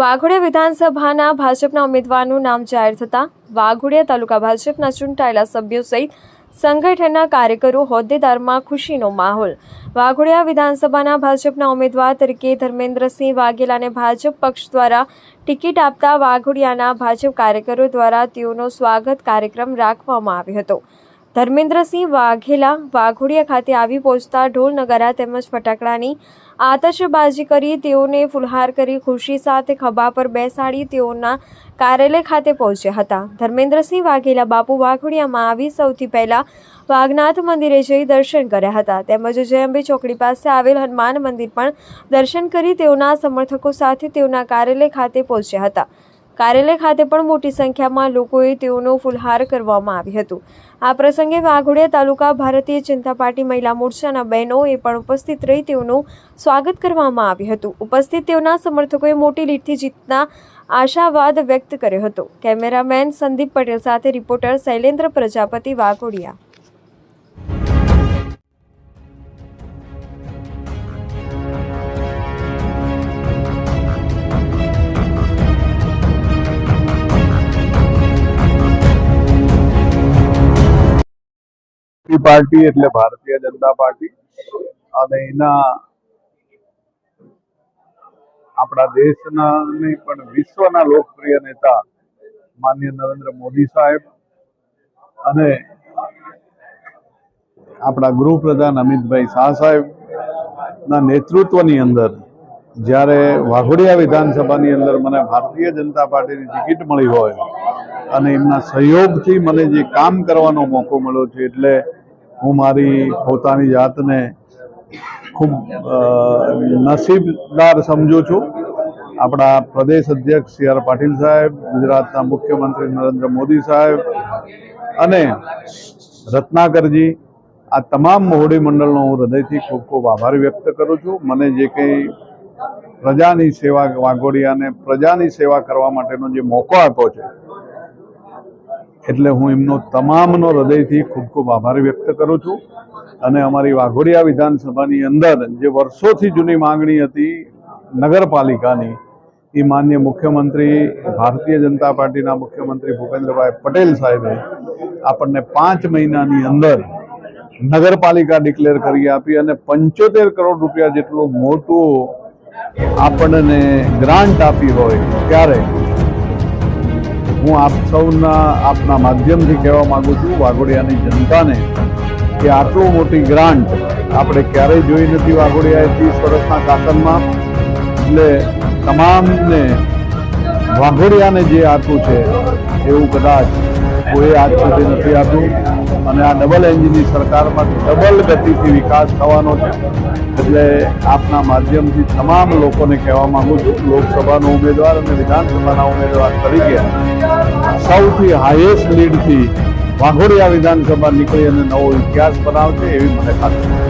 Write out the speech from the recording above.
વાઘોડિયા વિધાનસભાના ભાજપના ઉમેદવારનું નામ જાહેર થતાં વાઘોડિયા તાલુકા ભાજપના ચૂંટાયેલા સભ્યો સહિત સંગઠનના કાર્યકરો હોદ્દેદારમાં ખુશીનો માહોલ. વાઘોડિયા વિધાનસભાના ભાજપના ઉમેદવાર તરીકે ધર્મેન્દ્રસિંહ વાઘેલાને ભાજપ પક્ષ દ્વારા ટિકિટ આપતા વાઘોડિયાના ભાજપ કાર્યકરો દ્વારા તેઓનો સ્વાગત કાર્યક્રમ રાખવામાં આવ્યો હતો. ધર્મેન્દ્રસિંહ વાઘેલા વાઘોડિયા ખાતે આવી પહોંચતા ઢોલ નગારા તેમજ ફટાકડાની આતશબાજી કરી તેઓને ફુલહાર કરી ખુશી સાથે ખભા પર બેસાડી તેઓના કાર્યાલય ખાતે પહોંચ્યા હતા. ધર્મેન્દ્રસિંહ વાઘેલા બાપુ વાઘોડિયામાં આવી સૌથી પહેલા વાઘનાથ મંદિરે જઈ દર્શન કર્યા હતા. તેમજ જયંબી ચોકડી પાસે આવેલ હનુમાન મંદિર પણ દર્શન કરી તેઓના સમર્થકો સાથે તેઓના કાર્યાલય ખાતે પહોંચ્યા હતા. કાર્યાલય ખાતે પણ મોટી સંખ્યામાં લોકોએ તેઓનો ફુલહાર કરવામાં આવ્યું હતું. આ પ્રસંગે વાઘોડિયા તાલુકા ભારતીય જનતા પાર્ટી મહિલા મોરચાના બહેનોએ પણ ઉપસ્થિત રહી તેઓનું સ્વાગત કરવામાં આવ્યું હતું. ઉપસ્થિત તેઓના સમર્થકોએ મોટી લીડથી જીતના આશાવાદ વ્યક્ત કર્યો હતો. કેમેરામેન સંદીપ પટેલ સાથે રિપોર્ટર શૈલેન્દ્ર પ્રજાપતિ વાઘોડિયા. એ પાર્ટી એટલે ભારતીય જનતા પાર્ટી. અને એના આપણા દેશના નહીં પણ વિશ્વના લોકપ્રિય નેતા માન્ય નરેન્દ્ર મોદી સાહેબ અને આપણા ગૃહપ્રધાન અમિતભાઈ શાહ સાહેબ ના નેતૃત્વની અંદર જ્યારે વાઘોડિયા વિધાનસભાની અંદર મને ભારતીય જનતા પાર્ટીની ટિકિટ મળી હોય અને એમના સહયોગથી મને જે કામ કરવાનો મોકો મળ્યો છે એટલે હું મારી પોતાની જાતને ખૂબ નસીબદાર સમજું છું. આપણા પ્રદેશ અધ્યક્ષ સી આર પાટીલ સાહેબ, ગુજરાતના મુખ્યમંત્રી નરેન્દ્ર મોદી સાહેબ અને રત્નાકરજી, આ તમામ મહોડી મંડળનો હું હૃદયથી ખૂબ ખૂબ આભાર વ્યક્ત કરું છું. મને જે કંઈ પ્રજાની સેવા, વાઘોડિયાને પ્રજાની સેવા કરવા માટેનો જે મોકો આપ્યો છે એટલે હું એમનો તમામનો હૃદયથી ખૂબ ખૂબ આભાર વ્યક્ત કરું છું. અને અમારી વાઘોડિયા વિધાનસભાની અંદર જે વર્ષોથી જૂની માંગણી હતી નગરપાલિકાની, એ માન્ય મુખ્યમંત્રી, ભારતીય જનતા પાર્ટીના મુખ્યમંત્રી ભૂપેન્દ્રભાઈ પટેલ સાહેબે આપણને પાંચ મહિનાની અંદર નગરપાલિકા ડિક્લેર કરી આપી અને પંચોતેર કરોડ રૂપિયા જેટલું મોટું આપણને ગ્રાન્ટ આપી હોય ત્યારે હું આપ સૌના આપના માધ્યમથી કહેવા માગું છું, વાઘોડિયાની જનતાને, કે આટલું મોટી ગ્રાન્ટ આપણે ક્યારેય જોઈ નથી વાઘોડિયાએ ત્રીસ વર્ષના શાસનમાં એટલે તમામને વાઘોડિયાને જે આપ્યું છે, એવું કદાચ કોઈ આજ સુધી નથી આપ્યું. અને આ ડબલ એન્જિનની સરકારમાં ડબલ ગતિથી વિકાસ થવાનો છે. એટલે આપના માધ્યમથી તમામ લોકોને કહેવા માગું છું, લોકસભાનો ઉમેદવાર અને વિધાનસભાના ઉમેદવાર તરીકે સૌથી હાઈએસ્ટ લીડથી વાઘોડિયા વિધાનસભા નીકળી અને નવો ઇતિહાસ બનાવશે એવી મને ખાતરી